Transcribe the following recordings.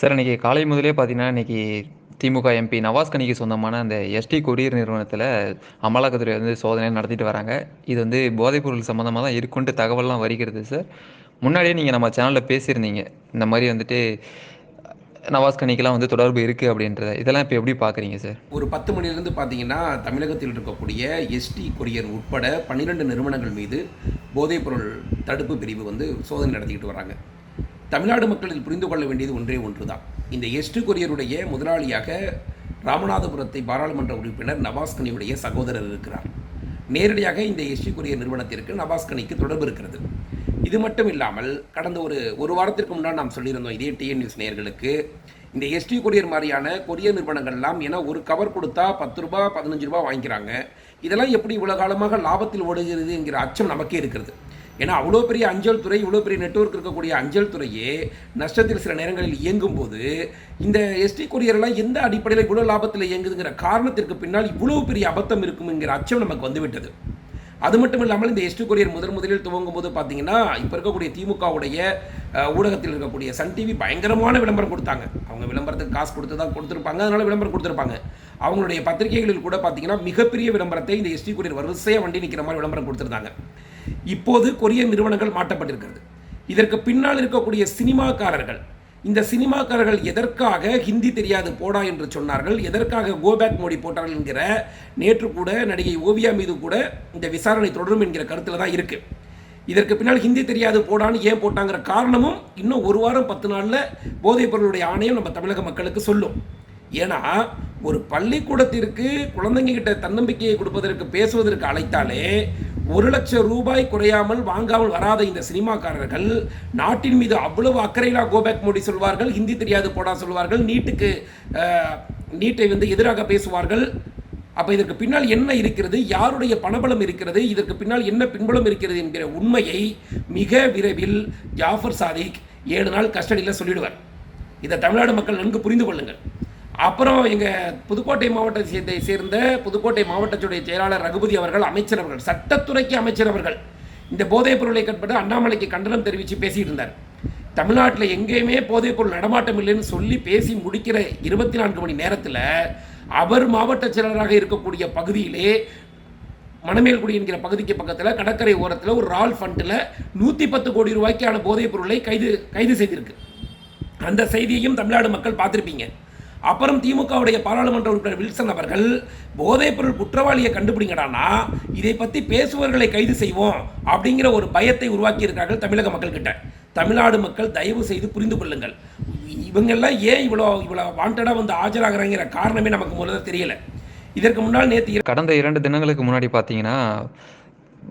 Sir இன்னைக்கு காலை முதலே பார்த்தீங்கன்னா, இன்னைக்கு திமுக எம்பி நவாஸ் கனிக்கு சொந்தமான அந்த எஸ்டி கொரியர் நிறுவனத்தில் அமலாக்கத்துறை வந்து சோதனை நடத்திட்டு வராங்க. இது வந்து போதைப்பொருள் சம்மந்தமாக தான் இருக்குன்ட்டு தகவல்லாம் வருகிறது சார். முன்னாடியே நீங்கள் நம்ம சேனலில் பேசியிருந்தீங்க. இந்த மாதிரி வந்துட்டு நவாஸ் கணிக்கெலாம் வந்து தொடர்பு இருக்குது அப்படின்றத. இதெல்லாம் இப்போ எப்படி பார்க்குறீங்க சார்? ஒரு 10 மணிலேருந்து பார்த்தீங்கன்னா, தமிழகத்தில் இருக்கக்கூடிய எஸ்டி கொரியர் உட்பட 12 நிறுவனங்கள் மீது போதைப்பொருள் தடுப்பு பிரிவு வந்து சோதனை நடத்திக்கிட்டு வராங்க. தமிழ்நாடு மக்கள் புரிந்து கொள்ள வேண்டியது ஒன்றே ஒன்று தான். இந்த எஸ்டி கொரியருடைய முதலாளியாக ராமநாதபுரத்தை பாராளுமன்ற உறுப்பினர் நவாஸ்கனியுடைய சகோதரர் இருக்கிறார். நேரடியாக இந்த எஸ்டி கொரியர் நிறுவனத்திற்கு நவாஸ்கனிக்கு தொடர்பு இருக்கிறது. இது மட்டும் இல்லாமல் கடந்த ஒரு ஒரு வாரத்திற்கு முன்னால் நாம் சொல்லியிருந்தோம் இதே டிஎன் நியூஸ் நேர்களுக்கு இந்த எஸ்டி கொரியர் மாதிரியான கொரியர் நிறுவனங்கள்லாம் ஏன்னா ஒரு கவர் கொடுத்தா பத்து ரூபா பதினஞ்சு ரூபா வாங்கிக்கிறாங்க இதெல்லாம் எப்படி இவ்வளோ காலமாக லாபத்தில் ஓடுகிறது என்கிற அச்சம் நமக்கே இருக்கிறது ஏன்னா அவ்வளோ பெரிய அஞ்சல் துறை இவ்வளோ பெரிய நெட்வொர்க் இருக்கக்கூடிய அஞ்சல் துறையே நஷ்டத்தில் சில நேரங்களில் இயங்கும் போது இந்த எஸ்டி கொரியர்லாம் எந்த அடிப்படையில் இவ்வளோ லாபத்தில் இயங்குதுங்கிற காரணத்திற்கு பின்னால் இவ்வளோ பெரிய அபத்தம் இருக்குங்கிற அச்சம் நமக்கு வந்துவிட்டது அது மட்டும் இல்லாமல் இந்த எஸ்டி கொரியர் முதன் முதலில் துவங்கும் போது பார்த்தீங்கன்னா இப்போ இருக்கக்கூடிய திமுகவுடைய ஊடகத்தில் இருக்கக்கூடிய சன் டிவி பயங்கரமான விளம்பரம் கொடுத்தாங்க. அவங்க விளம்பரத்துக்கு காசு கொடுத்து தான் கொடுத்துருப்பாங்க அதனால விளம்பரம் கொடுத்துருப்பாங்க. அவங்களுடைய பத்திரிகைகளில் கூட பார்த்தீங்கன்னா மிகப்பெரிய விளம்பரத்தை இந்த எஸ்டி கொரியர் வரிசையாக வண்டி நிற்கிற மாதிரி விளம்பரம் கொடுத்துருந்தாங்க. இப்போது கொரிய நிறுவனங்கள் மாட்டப்பட்டிருக்கிறது இதற்கு பின்னால் இருக்கக்கூடிய சினிமாக்காரர்கள். இந்த சினிமாக்காரர்கள் எதற்காக ஹிந்தி தெரியாது போடா என்று சொன்னார்கள். எதற்காக கோபேக் மோடி போட்டார்கள் என்கிற நேற்று கூட நடிகை ஓவியா மீது கூட இந்த விசாரணை தொடரும் என்கிற கருத்தில் தான் இருக்கு. இதற்கு பின்னால் ஹிந்தி தெரியாது போடான்னு ஏன் போட்டாங்கிற காரணமும் இன்னும் ஒரு வாரம் பத்து நாளில் போதைப் பொருளுடைய ஆணையம் நம்ம தமிழக மக்களுக்கு சொல்லும். ஏன்னா ஒரு பள்ளிக்கூடத்திற்கு குழந்தைங்க கிட்ட தன்னம்பிக்கையை கொடுப்பதற்கு பேசுவதற்கு அழைத்தாலே ஒரு லட்சம் ரூபாய் குறையாமல் வாங்காமல் வராத இந்த சினிமாக்காரர்கள் நாட்டின் மீது அவ்வளவு அக்கறையிலா கோபேக் மோடி சொல்வார்கள் ஹிந்தி தெரியாது போடா சொல்வார்கள் நீட்டுக்கு நீட்டை வந்து எதிராக பேசுவார்கள். அப்போ இதற்கு பின்னால் என்ன இருக்கிறது? யாருடைய பணபலம் இருக்கிறது? இதற்கு பின்னால் என்ன பின்பலம் இருக்கிறது என்கிற உண்மையை மிக விரைவில் ஜாஃபர் சாதிக் ஏழு நாள் கஸ்டடியில் சொல்லிடுவார். இதை தமிழ்நாடு மக்கள் நன்கு புரிந்து கொள்ளுங்கள். அப்புறம் எங்கள் புதுக்கோட்டை மாவட்டத்தை சேர்ந்த சேர்ந்த புதுக்கோட்டை மாவட்டத்துடைய செயலாளர் ரகுபதி அவர்கள் அமைச்சர் அவர்கள் சட்டத்துறைக்கு அமைச்சர் அவர்கள் இந்த போதைப் பொருளை கட்பட்டு அண்ணாமலைக்கு கண்டனம் தெரிவித்து பேசிகிட்டு இருந்தார். தமிழ்நாட்டில் எங்கேயுமே போதைப் பொருள் நடமாட்டம் இல்லைன்னு சொல்லி பேசி முடிக்கிற இருபத்தி நான்கு மணி நேரத்தில் அவர் மாவட்ட செயலராக இருக்கக்கூடிய பகுதியிலே மணமேல்குடி என்கிற பகுதிக்கு பக்கத்தில் கடற்கரை ஓரத்தில் ஒரு ரால் ஃபண்டில் நூற்றி பத்து கோடி ரூபாய்க்கான போதைப் பொருளை கைது கைது செய்திருக்கு. அந்த செய்தியையும் தமிழ்நாடு மக்கள் பார்த்துருப்பீங்க. அப்புறம் திமுகவுடைய பாராளுமன்ற உறுப்பினர் வில்சன் அவர்கள் போதைப்பொருள் குற்றவாளியை கண்டுபிடிங்கடானா இதை பற்றி பேசுபவர்களை கைது செய்வோம் அப்படிங்கிற ஒரு பயத்தை உருவாக்கியிருக்கார்கள் தமிழக மக்கள்கிட்ட தமிழ்நாடு மக்கள் தயவு செய்து புரிந்து கொள்ளுங்கள் இவங்கெல்லாம் ஏன் இவ்வளோ இவ்வளோ வாண்டடாக வந்து ஆஜராகிறாங்கிற காரணமே நமக்கு முதல்ல தெரியல இதற்கு முன்னால் நேற்று கடந்த இரண்டு தினங்களுக்கு முன்னாடி பார்த்தீங்கன்னா,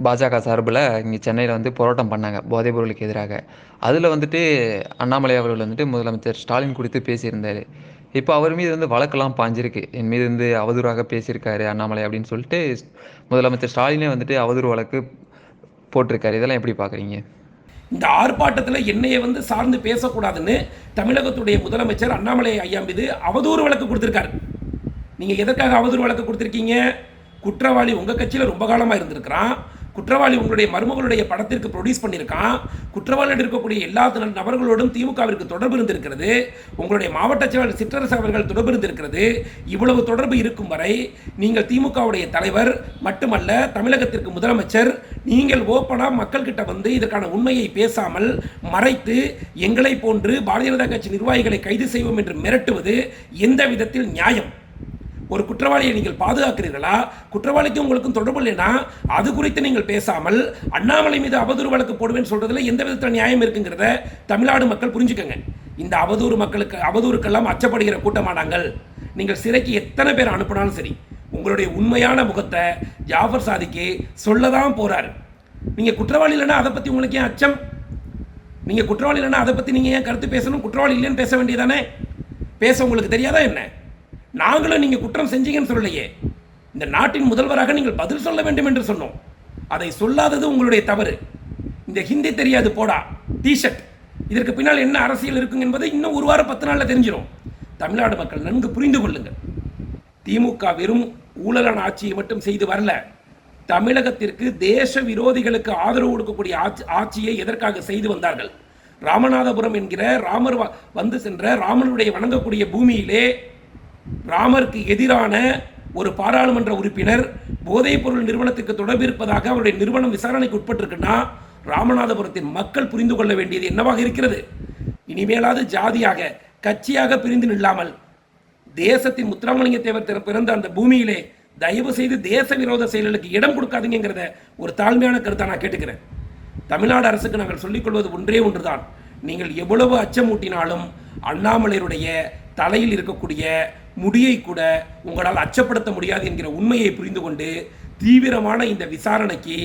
பாஜக சார்பில் இங்கே சென்னையில் வந்து போராட்டம் பண்ணாங்க. போதைப் பொருளுக்கு எதிராக. அதில் வந்துட்டு அண்ணாமலை அவர்கள் வந்துட்டு முதலமைச்சர் ஸ்டாலின் குறித்து பேசியிருந்தார் இப்போ அவர் மீது வந்து வழக்கெல்லாம் பாஞ்சிருக்கு என் மீது வந்து அவதூறாக பேசியிருக்காரு அண்ணாமலை அப்படின்னு சொல்லிட்டு முதலமைச்சர் ஸ்டாலினே வந்துட்டு அவதூறு வழக்கு போட்டிருக்காரு. இதெல்லாம் எப்படி பார்க்குறீங்க? இந்த ஆர்ப்பாட்டத்தில் என்னைய வந்து சார்ந்து பேசக்கூடாதுன்னு தமிழகத்துடைய முதலமைச்சர் அண்ணாமலை ஐயா மீது அவதூறு வழக்கு கொடுத்துருக்காரு நீங்கள் எதற்காக அவதூறு வழக்கு கொடுத்துருக்கீங்க குற்றவாளி உங்கள் கட்சியில் ரொம்ப காலமாக இருந்திருக்கிறான் குற்றவாளி உங்களுடைய மருமகளுடைய படத்திற்கு ப்ரொடியூஸ் பண்ணியிருக்கான். குற்றவாளிகள் இருக்கக்கூடிய எல்லா நபர்களோடும் திமுகவிற்கு தொடர்பு இருந்திருக்கிறது. உங்களுடைய மாவட்ட செயலாளர் சிற்றரசு அவர்கள் தொடர்பு இருந்திருக்கிறது. இவ்வளவு தொடர்பு இருக்கும் வரை நீங்கள் திமுகவுடைய தலைவர் மட்டுமல்ல தமிழகத்திற்கு முதலமைச்சர் நீங்கள் ஓப்பனாக மக்கள்கிட்ட வந்து இதற்கான உண்மையை பேசாமல் மறைத்து எங்களை போன்று பாரதிய ஜனதா கட்சி நிர்வாகிகளை கைது செய்வோம் என்று மிரட்டுவது எந்த விதத்தில் நியாயம்? ஒரு குற்றவாளியை நீங்கள் பாதுகாக்கிறீர்களா? குற்றவாளிக்கும் உங்களுக்கும் தொடர்பு இல்லைனா அது குறித்து நீங்கள் பேசாமல் அண்ணாமலை மீது அவதூறு வழக்கு போடுவேன்னு சொல்றதுல எந்த விதத்தில் நியாயம் இருக்குங்கிறத தமிழ்நாடு மக்கள் புரிஞ்சுக்கங்க. இந்த அவதூறு மக்களுக்கு அவதூறுக்கெல்லாம் அச்சப்படுகிற கூட்டமா நாங்கள் நீங்கள் சிறைக்கு எத்தனை பேர் அனுப்பினாலும் சரி உங்களுடைய உண்மையான முகத்தை ஜாஃபர் சாதிக்கு சொல்ல தான் போறாரு. நீங்க குற்றவாளி இல்லைன்னா அதை பத்தி உங்களுக்கு ஏன் அச்சம்? நீங்க குற்றவாளி இல்லைன்னா அதை பத்தி நீங்க ஏன் கருத்து பேசணும்? குற்றவாளி இல்லைன்னு பேச வேண்டியதானே? பேச உங்களுக்கு தெரியாதா என்ன? நாங்களும் நீங்கள் குற்றம் செஞ்சீங்கன்னு சொல்லலையே. இந்த நாட்டின் முதல்வராக நீங்கள் பதில் சொல்ல வேண்டும் என்று சொன்னோம். அதை சொல்லாதது உங்களுடைய தவறு. இந்த ஹிந்தி தெரியாது போடா. டிஷர்ட் இதற்கு பின்னால் என்ன அரசியல் இருக்குங்க என்பதை இன்னும் ஒரு வாரம் பத்து நாளில் தெரிஞ்சிடும் தமிழ்நாடு மக்கள் நன்கு புரிந்து கொள்ளுங்கள். திமுக வெறும் ஊழலான ஆட்சியை மட்டும் செய்து வரல. தமிழகத்திற்கு தேச விரோதிகளுக்கு ஆதரவு கொடுக்கக்கூடிய ஆட்சி ஆட்சியை எதற்காக செய்து வந்தார்கள்? ராமநாதபுரம் என்கிற ராமர் வந்து சென்ற ராமனுடைய வணங்கக்கூடிய பூமியிலே ராமருக்கு எதிரான ஒரு பாராளுமன்ற உறுப்பினர் போதைப்பொருள் நிறுவனத்துக்கு தொடர்பு இருப்பதாக அவருடைய நிறுவனம் விசாரணைக்கு உட்பட்டிருக்குன்னா ராமநாதபுரத்தின் மக்கள் புரிந்து கொள்ள வேண்டியது என்னவாக இருக்கிறது? இனிமேலாவது ஜாதியாக கட்சியாக பிரிந்து நில்லாமல் தேசத்தின் முத்துராமலிங்க தேவர் திற- பிறந்த அந்த பூமியிலே தயவு செய்து தேச விரோத செயல்களுக்கு இடம் கொடுக்காதீங்கிறத ஒரு தாழ்மையான கருத்தை நான் கேட்டுக்கிறேன். தமிழ்நாடு அரசுக்கு நாங்கள் சொல்லிக்கொள்வது ஒன்றே ஒன்றுதான். நீங்கள் எவ்வளவு அச்சமூட்டினாலும் அண்ணாமலையருடைய தலையில் இருக்கக்கூடிய முடியை கூட உங்களால் அச்சப்படுத்த முடியாது என்கிற உண்மையை புரிந்து கொண்டு தீவிரமான இந்த விசாரணைக்கு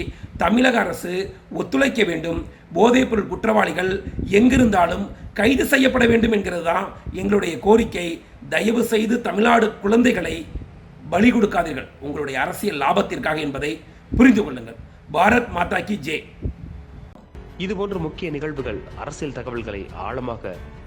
தமிழக அரசு ஒத்துழைக்க வேண்டும். போதைப்பொருள் குற்றவாளிகள் எங்கிருந்தாலும் கைது செய்யப்பட வேண்டும் என்கிறது தான் எங்களுடைய கோரிக்கை. தயவு செய்து தமிழ்நாடு குழந்தைகளை பலி கொடுக்காதீர்கள். உங்களுடைய அரசியல் லாபத்திற்காக என்பதை புரிந்து கொள்ளுங்கள். பாரத் மாதா கி ஜே. இதுபோன்ற முக்கிய நிகழ்வுகள் அரசியல் தகவல்களை ஆழமாக